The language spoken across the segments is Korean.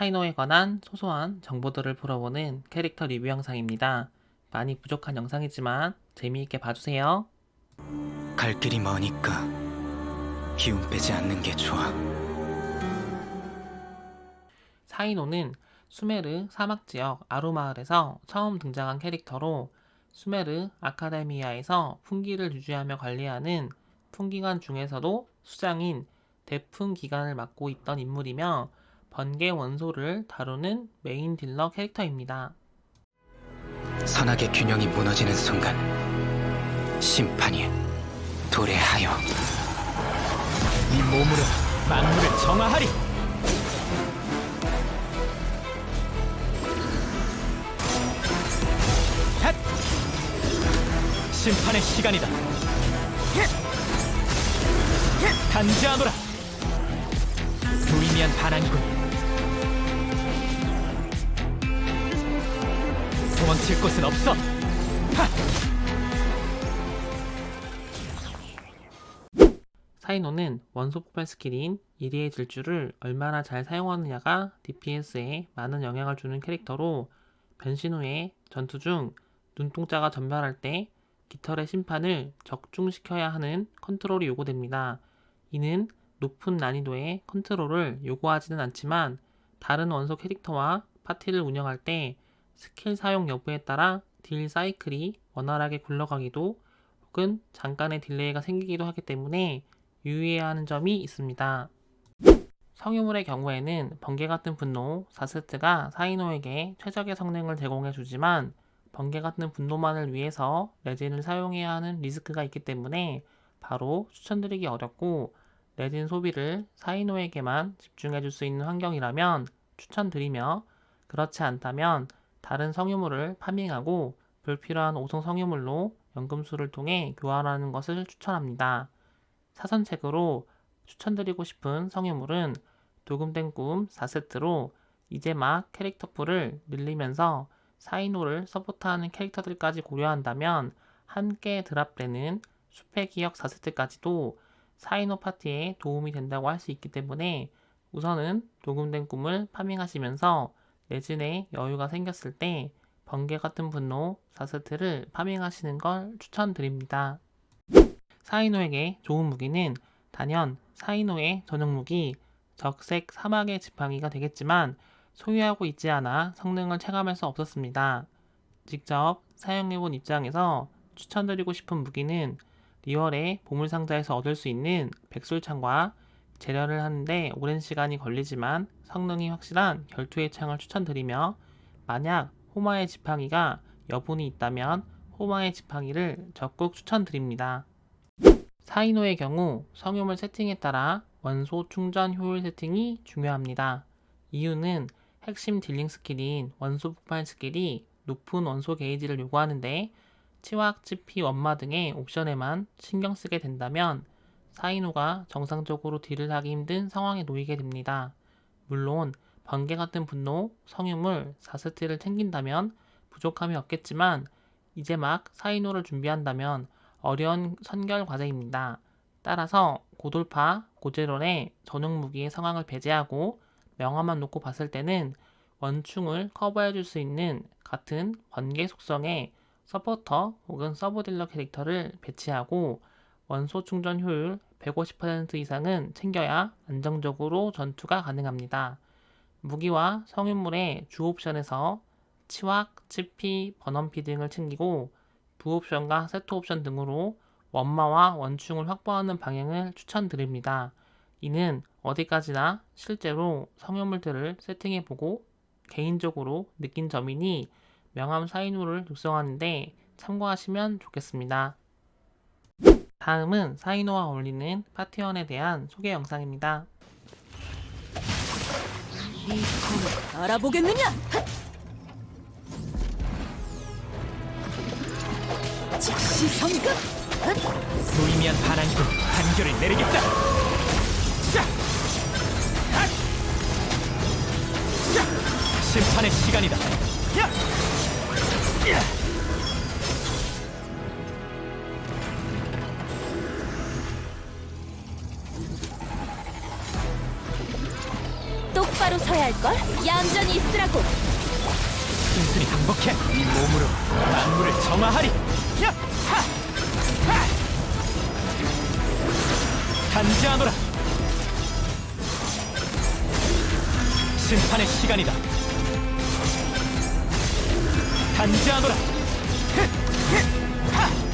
사이노에 관한 소소한 정보들을 풀어보는 캐릭터 리뷰 영상입니다. 많이 부족한 영상이지만 재미있게 봐주세요. 갈 길이 머니까 기운 빼지 않는 게 좋아. 사이노는 수메르 사막 지역 아루마을에서 처음 등장한 캐릭터로 수메르 아카데미아에서 풍기를 유지하며 관리하는 풍기관 중에서도 수장인 대풍 기관을 맡고 있던 인물이며 번개 원소를 다루는 메인 딜러 캐릭터입니다. 선악의 균형이 무너지는 순간 심판이 도래하여 이 몸으로 만물을 정화하리. 핫! 심판의 시간이다. 단지하노라. 무의미한 반항이군. 도망칠 곳은 없어. 사이노는 원소 폭발 스킬인 이리의 질주를 얼마나 잘 사용하느냐가 DPS에 많은 영향을 주는 캐릭터로 변신 후에 전투 중 눈동자가 전멸할 때 깃털의 심판을 적중시켜야 하는 컨트롤이 요구됩니다. 이는 높은 난이도의 컨트롤을 요구하지는 않지만 다른 원소 캐릭터와 파티를 운영할 때 스킬 사용 여부에 따라 딜 사이클이 원활하게 굴러가기도 혹은 잠깐의 딜레이가 생기기도 하기 때문에 유의해야 하는 점이 있습니다. 성유물의 경우에는 번개 같은 분노 4세트가 사이노에게 최적의 성능을 제공해 주지만 번개 같은 분노만을 위해서 레진을 사용해야 하는 리스크가 있기 때문에 바로 추천드리기 어렵고 레진 소비를 사이노에게만 집중해 줄 수 있는 환경이라면 추천드리며 그렇지 않다면 다른 성유물을 파밍하고 불필요한 오성 성유물로 연금술을 통해 교환하는 것을 추천합니다. 사선책으로 추천드리고 싶은 성유물은 도금된 꿈 4세트로 이제 막 캐릭터 풀을 늘리면서 사이노를 서포트하는 캐릭터들까지 고려한다면 함께 드랍되는 숲의 기억 4세트까지도 사이노 파티에 도움이 된다고 할 수 있기 때문에 우선은 도금된 꿈을 파밍하시면서 레진에 여유가 생겼을 때 번개 같은 분노 4세트를 파밍하시는 걸 추천드립니다. 사이노에게 좋은 무기는 단연 사이노의 전용 무기 적색 사막의 지팡이가 되겠지만 소유하고 있지 않아 성능을 체감할 수 없었습니다. 직접 사용해본 입장에서 추천드리고 싶은 무기는 리월의 보물상자에서 얻을 수 있는 백술창과 재련을 하는데 오랜 시간이 걸리지만 성능이 확실한 결투의 창을 추천드리며 만약 호마의 지팡이가 여분이 있다면 호마의 지팡이를 적극 추천드립니다. 사이노의 경우 성유물 세팅에 따라 원소 충전 효율 세팅이 중요합니다. 이유는 핵심 딜링 스킬인 원소 폭발 스킬이 높은 원소 게이지를 요구하는데 치왁, 치피, 원마 등의 옵션에만 신경 쓰게 된다면 사이노가 정상적으로 딜을 하기 힘든 상황에 놓이게 됩니다. 물론 번개 같은 분노, 성유물, 4세트를 챙긴다면 부족함이 없겠지만 이제 막 사이노를 준비한다면 어려운 선결 과제입니다. 따라서 고돌파, 고제론의 전용 무기의 상황을 배제하고 명화만 놓고 봤을 때는 원충을 커버해 줄 수 있는 같은 번개 속성의 서포터 혹은 서브딜러 캐릭터를 배치하고 원소 충전 효율 150% 이상은 챙겨야 안정적으로 전투가 가능합니다. 무기와 성인물의 주 옵션에서 치왁, 치피, 번원피 등을 챙기고 부옵션과 세트 옵션 등으로 원마와 원충을 확보하는 방향을 추천드립니다. 이는 어디까지나 실제로 성유물들을 세팅해보고 개인적으로 느낀 점이니 명함 사인후를 육성하는데 참고하시면 좋겠습니다. 다음은 사이노와 어울리는 파티원에 대한 소개 영상입니다. 알아보겠느냐? 즉시 성급! 무의미한 반항이군. 판결을 내리겠다. 자! 핫! 자! 심판의 시간이다. 야! 야! 똑바로 서야 걸? 얌전히 있으라고. 순순히 항복해 이 몸으로 만물을 정화하리 야! 하! 하! 단지하노라 심판의 시간이다 단지하노라! 하!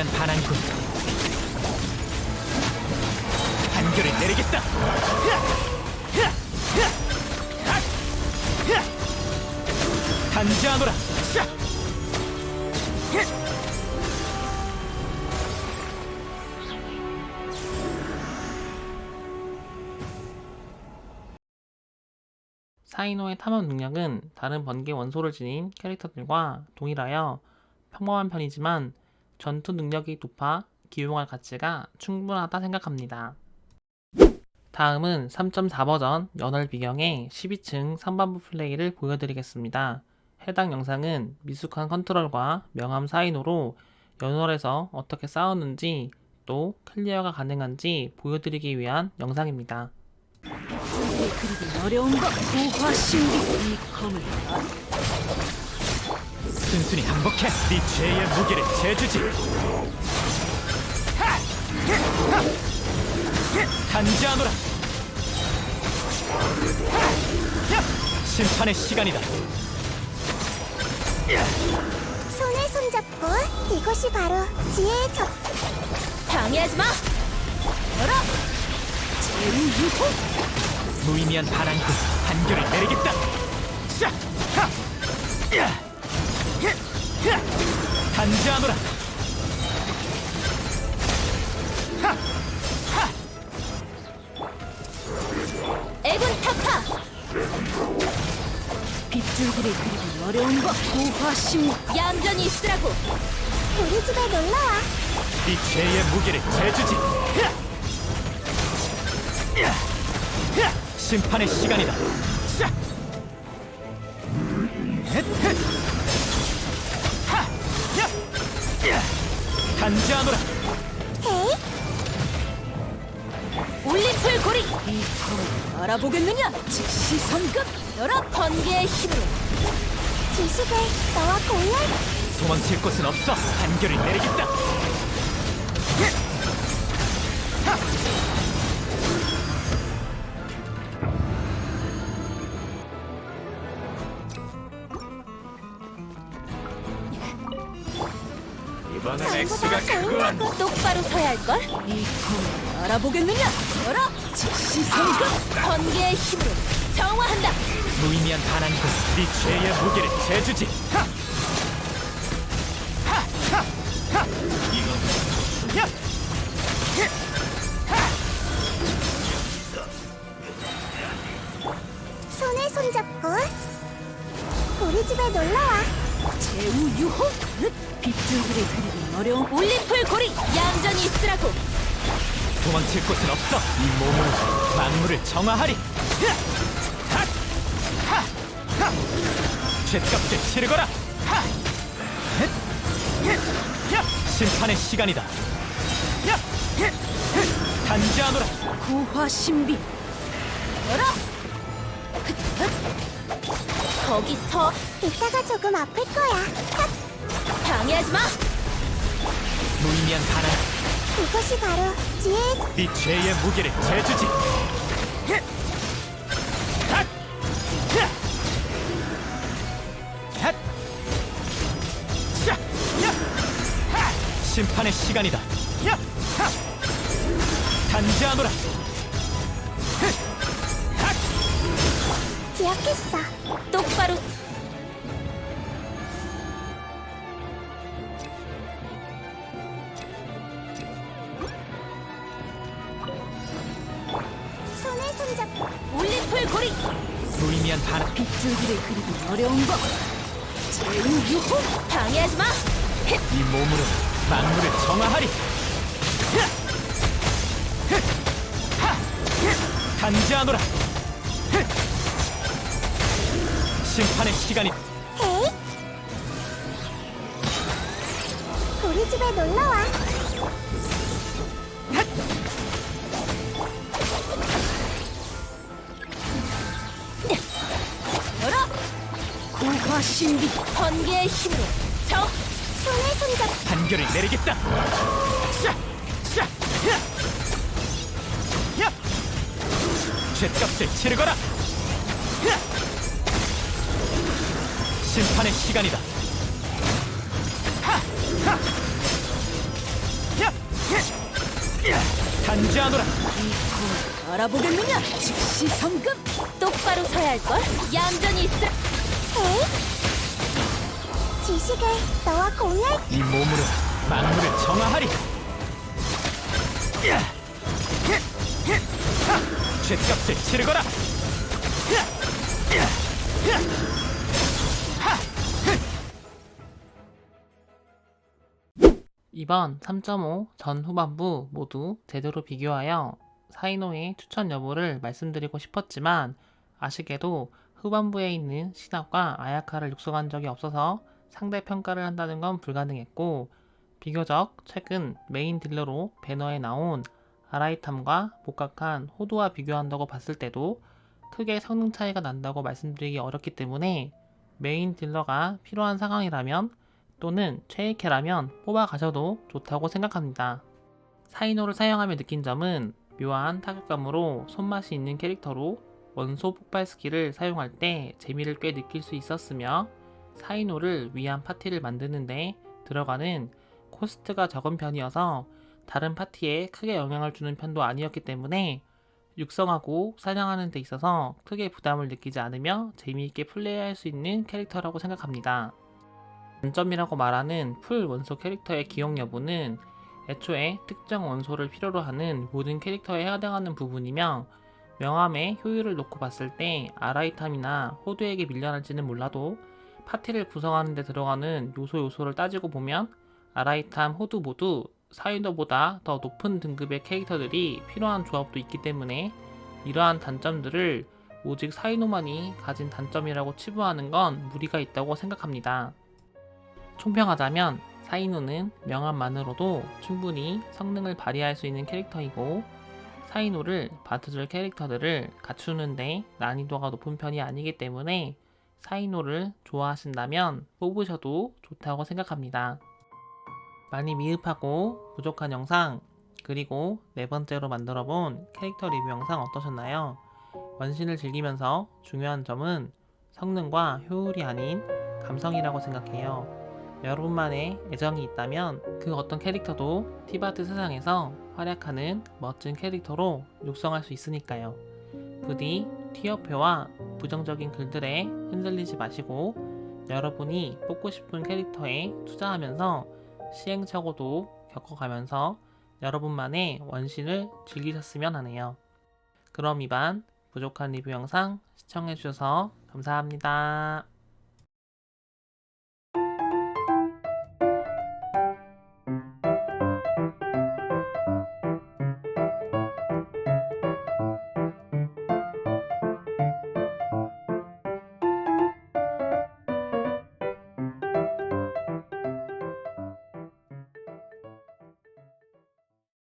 무의미한 반항군. 판결을 내리겠다. 단지하노라. 사이노의 탐험 능력은 다른 번개 원소를 지닌 캐릭터들과 동일하여 평범한 편이지만 전투 능력이 높아 기용할 가치가 충분하다 생각합니다. 다음은 3.4 버전 연월 비경의 12층 상반부 플레이를 보여드리겠습니다. 해당 영상은 미숙한 컨트롤과 명암 사이노로 연월에서 어떻게 싸웠는지 또 클리어가 가능한지 보여드리기 위한 영상입니다. 어려운 거. 고화 신비. 이 검을 알- 순순히 항복해. 네 죄의 무게를 재주지. 단지하노라. 심판의 시간이다. 손에 손잡고 이것이 바로 지혜의 적 방해하지 마. 열어. 제우유호. 무의미한 반항군 판결을 내리겠다. 자, 하, 야. 단지하노라. 애군 타파. 빗줄기를 그리기 어려운 거. 고화 신비. 얌전히 있으라고. 우리 집에 놀러 와. 네 죄의 무게를 재주지. 심판의 시간이다. 자, 단지하노라. 헤이 올림플 고리. 이 검을 알아보겠느냐? 즉시 성급. 열어. 번개의 힘으로. 지식을 너와 공유할 도망칠 곳은 없어. 판결을 내리겠다. 이번엔 액수가 크구만. 똑바로 서야 할 걸. 이 검을 알아보겠느냐? 열어. 즉시 성급. 번개의 힘으로 정화한다. 무의미한 반항군. 네 죄의 무게를 재주지. 하! 하! 하! 하! 이건 야! 손에 손잡고 우리 집에 놀러 와. 제우 유호. 빗줄기를 그리기 어려운 올림플 고리. 얌전히 있으라고. 도망칠 곳은 없어. 이 몸으로 만물을 정화하리. 야! 하! 하! 하! 죄값을 치르거라. 하! 헷! 헷! 야! 심판의 시간이다. 야! 헷! 헷! 단지하노라. 고화 신비. 열어. 거기서 이따가 조금 아플 거야. 핫! 방해하지 마. 물면 가라. 그것이 바로 지혜의 네 죄의 무게를 재주지. 심판의 시간이다. 단지하노라. 기억했어. 똑바로 줄기를 그리기 어려운 법 제우 유호 방해하지 마 이 몸으로 만물을 정화하리! 단지하노라 흐! 심판의 시간이 헤이. 우리 집에 놀러와. 고화 신비 번개의 힘으로 정 손에 손잡고 판결을 내리겠다 샤! 샤! 야! 야! 죗값을 치르거라 야! 심판의 시간이다 하! 하! 야! 야! 야! 단지하노라 알아보겠느냐 즉시 성급 똑바로 서야 할걸 얌전히 있어 헤이. 지식을 너와 공유할 이 몸으로 만물을 정화하리 야! 하! 죗값을 치르거라 야! 야! 야! 하! 이번 3.5 전 후반부 모두 제대로 비교하여 사이노의 추천 여부를 말씀드리고 싶었지만 아쉽게도 후반부에 있는 신학과 아야카를 육성한 적이 없어서 상대 평가를 한다는 건 불가능했고 비교적 최근 메인 딜러로 배너에 나온 아라이탐과 복각한 호두와 비교한다고 봤을 때도 크게 성능 차이가 난다고 말씀드리기 어렵기 때문에 메인 딜러가 필요한 상황이라면 또는 최애캐라면 뽑아 가셔도 좋다고 생각합니다. 사이노를 사용하며 느낀 점은 묘한 타격감으로 손맛이 있는 캐릭터로 원소 폭발 스킬을 사용할 때 재미를 꽤 느낄 수 있었으며 사이노를 위한 파티를 만드는데 들어가는 코스트가 적은 편이어서 다른 파티에 크게 영향을 주는 편도 아니었기 때문에 육성하고 사냥하는 데 있어서 크게 부담을 느끼지 않으며 재미있게 플레이할 수 있는 캐릭터라고 생각합니다. 단점이라고 말하는 풀 원소 캐릭터의 기억 여부는 애초에 특정 원소를 필요로 하는 모든 캐릭터에 해당하는 부분이며 명함의 효율을 놓고 봤을 때 아라이탐이나 호두에게 밀려날지는 몰라도 파티를 구성하는 데 들어가는 요소 요소를 따지고 보면 아라이탐, 호두 모두 사이더보다 더 높은 등급의 캐릭터들이 필요한 조합도 있기 때문에 이러한 단점들을 오직 사이노만이 가진 단점이라고 치부하는 건 무리가 있다고 생각합니다. 총평하자면 사이노는 명함만으로도 충분히 성능을 발휘할 수 있는 캐릭터이고 사이노를 받쳐줄 캐릭터들을 갖추는데 난이도가 높은 편이 아니기 때문에 사이노를 좋아하신다면 뽑으셔도 좋다고 생각합니다. 많이 미흡하고 부족한 영상 그리고 네 번째로 만들어 본 캐릭터 리뷰 영상 어떠셨나요? 원신을 즐기면서 중요한 점은 성능과 효율이 아닌 감성이라고 생각해요. 여러분만의 애정이 있다면 그 어떤 캐릭터도 티바트 세상에서 활약하는 멋진 캐릭터로 육성할 수 있으니까요. 부디 티어표와 부정적인 글들에 흔들리지 마시고 여러분이 뽑고 싶은 캐릭터에 투자하면서 시행착오도 겪어가면서 여러분만의 원신을 즐기셨으면 하네요. 그럼 이반 부족한 리뷰 영상 시청해주셔서 감사합니다.